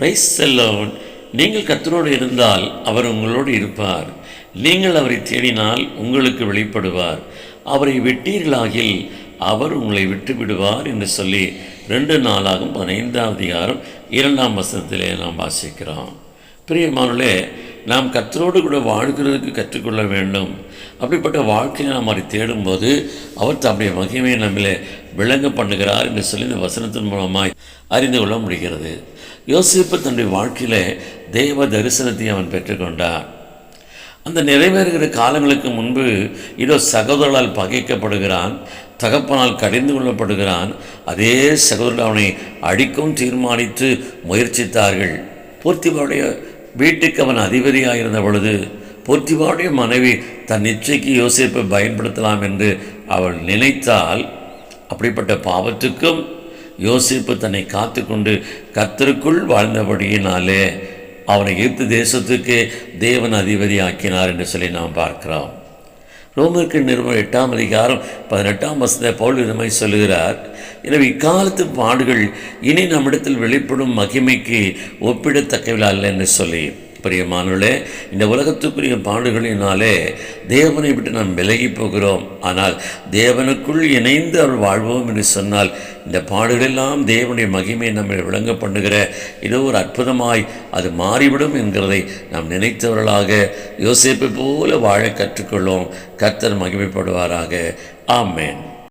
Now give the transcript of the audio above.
Price செல்லவன் நீங்கள் கத்தரோடு இருந்தால் அவர் உங்களோடு இருப்பார். நீங்கள் அவரை தேடினால் உங்களுக்கு வெளிப்படுவார். அவரை விட்டீர்களாகில் அவர் உங்களை விட்டு விடுவார் என்று சொல்லி ரெண்டு நாளாகும் பதினைந்தாம் அதிகாரம் இரண்டாம் வசனத்திலே நாம் வாசிக்கிறோம். பிரியமானே நாம் கத்தரோடு கூட வாழ்கிறதுக்கு கற்றுக்கொள்ள வேண்டும். அப்படிப்பட்ட வாழ்க்கையை நாம் அதை தேடும்போது அவர் தம்முடைய மகிமையை நம்மளே விளங்க பண்ணுகிறார் என்று சொல்லி இந்த வசனத்தின் மூலமாய் அறிந்து கொள்ள முடிகிறது. யோசிப்பு தன்னுடைய வாழ்க்கையிலே தேவ தரிசனத்தை அவன் பெற்றுக்கொண்டான். அந்த நிறைவேறுகிற காலங்களுக்கு முன்பு இதோ சகோதரால் பகைக்கப்படுகிறான் தகப்பனால் கடிந்து கொள்ளப்படுகிறான் அதே சகோதரன் அவனை அடிக்கும் தீர்மானித்து முயற்சித்தார்கள். போர்த்திபாவுடைய வீட்டுக்கு அவன் அதிபதியாக இருந்த பொழுது போர்த்திபாவுடைய மனைவி தன் இச்சைக்கு யோசிப்பை பயன்படுத்தலாம் என்று அவள் நினைத்தால் அப்படிப்பட்ட பாவத்துக்கும் யோசிப்பு தன்னை காத்துக்கொண்டு கத்தருக்குள் வாழ்ந்தபடியினாலே அவனை எகிப்து தேசத்துக்கு தேவன் அதிபதி ஆக்கினார் என்று சொல்லி நாம் பார்க்கிறோம். ரோமருக்கு நிறுவனம் எட்டாம் அதிகாரம் பதினெட்டாம் வசத பவுல் இதுமை சொல்லுகிறார். எனவே இக்காலத்து பாடுகள் இனி நம்மிடத்தில் வெளிப்படும் மகிமைக்கு ஒப்பிடத்தக்கவில்லை என்று சொல்லி பிரியமானவர்களே இந்த உலகத்துக்குரிய பாடுகளினாலே தேவனை விட்டு நாம் விலகி போகிறோம். ஆனால் தேவனுக்குள் இணைந்து அவர் வாழ்வோம் என்று சொன்னால் இந்த பாடுகளெல்லாம் தேவனுடைய மகிமையை நம்மை விளங்க பண்ணுகிற ஏதோ ஒரு அற்புதமாய் அது மாறிவிடும் என்கிறதை நாம் நினைத்தவர்களாக யோசிப்பை போல வாழ கற்றுக்கொள்வோம். கர்த்தர் மகிமைப்படுவாராக. ஆமேன்.